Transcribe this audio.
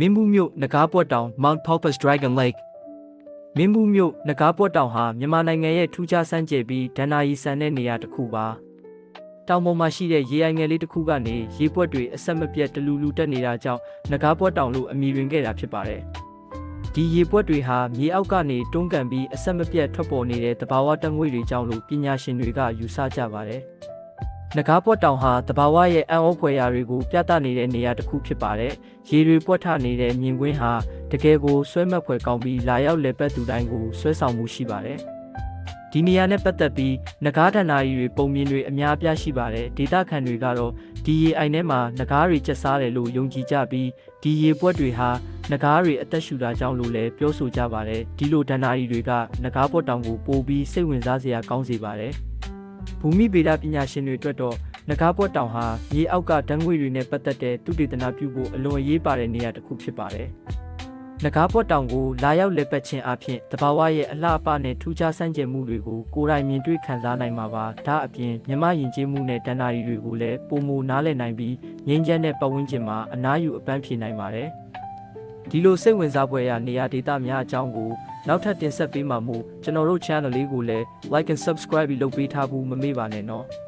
မင်းဘူးမြို့နဂါးပွက်တောင် Mount Taupus Dragon Lake မင်းဘူးမြို့နဂါးပွက်တောင်ဟာမြန်မာနိုင်ငံရဲ့ထူးခြားစမ်းကြယ်ပြီးဒဏ္ဍာရီဆန်တဲ့နေရာတစ်ခုပါတောင်ပေါ်မှာရှိတဲ့ရေအိုင်ငယ်လေးတစ်ခုကနေရေပွက်တွေအဆက်မပြတ်တလူလူတက်နေတာကြောင့်နဂါးပွက်တောင်လို့အမည်တွင်ခဲ့တာဖြစ်ပါတယ်ဒီရေပွက်တွေဟာမြေအောက်ကနေတွန်းကန်ပြီးအဆက်မပြတ်ထွက်ပေါ်နေတဲ့တဘာဝတငွေတွေကြောင့်လို့ပညာရှင်တွေကယူဆကြပါတယ် နဂါးပွက်တောင်ဟာတဘာဝရဲ့အံ့ဩဖွယ်ရာတွေကိုပြသနေတဲ့နေရာတစ်ခုဖြစ်ပါတယ်။ရေတွေပွက်ထနေတဲ့မြင်ကွင်းဟာတကယ်ကိုဆွဲမက်ဖွယ်ကောင်းပြီးလာရောက်လေပတ်သူတိုင်းကိုဆွဲဆောင်မှုရှိပါတယ်။ဒီနေရာနဲ့ပတ်သက်ပြီးနဂါးဒဏ္ဍာရီတွေပုံမြင်တွေအများအပြားရှိပါတယ်။ဒေတာခန်တွေကတော့ဒီရေအိုင်ထဲမှာနဂါးတွေကျက်စားတယ်လို့ယုံကြည်ကြပြီးဒီရေပွက်တွေဟာနဂါးတွေအသက်ရှူတာကြောင့်လို့လည်းပြောဆိုကြပါတယ်။ဒီလိုဒဏ္ဍာရီတွေကနဂါးပွက်တောင်ကိုပိုပြီးစိတ်ဝင်စားစရာကောင်းစေပါတယ်။ ဘူမိဗေဒပညာရှင်တွေအတွက်တော့ငကားပွက်တောင်ဟာမြေအောက်ကဓာတ်ငွေတွေနဲ့ပတ်သက်တဲ့သုတေသနပြုဖို့အလွန်အရေးပါတဲ့နေရာတစ်ခုဖြစ်ပါတယ်။ငကားပွက်တောင်ကိုလာရောက်လက်ပတ်ခြင်းအပြင်တဘာဝရဲ့အလှအပနဲ့ထူးခြားဆန်းကျင်မှုတွေကိုကိုယ်တိုင်မြင်တွေ့ခံစားနိုင်မှာပါ။ဒါအပြင်မြမယဉ်ကျေးမှုနဲ့တဏ္ဍာရီတွေကိုလည်းပုံမနားလည်နိုင်ပြီးငြိမ်းချမ်းတဲ့ပတ်ဝန်းကျင်မှာအနားယူအပန်းဖြေနိုင်ပါတယ်။ဒီလိုစိတ်ဝင်စားဖွယ်ရာနေရာဒေသများအကြောင်းကို နောက်ထပ်တင်ဆက်ပေးမှာမို့ကျွန်တော်တို့ channel လေးကိုလည်း like and subscribe ပြီးလုပ်ပေးထားဖို့မမေ့ပါနဲ့နော်။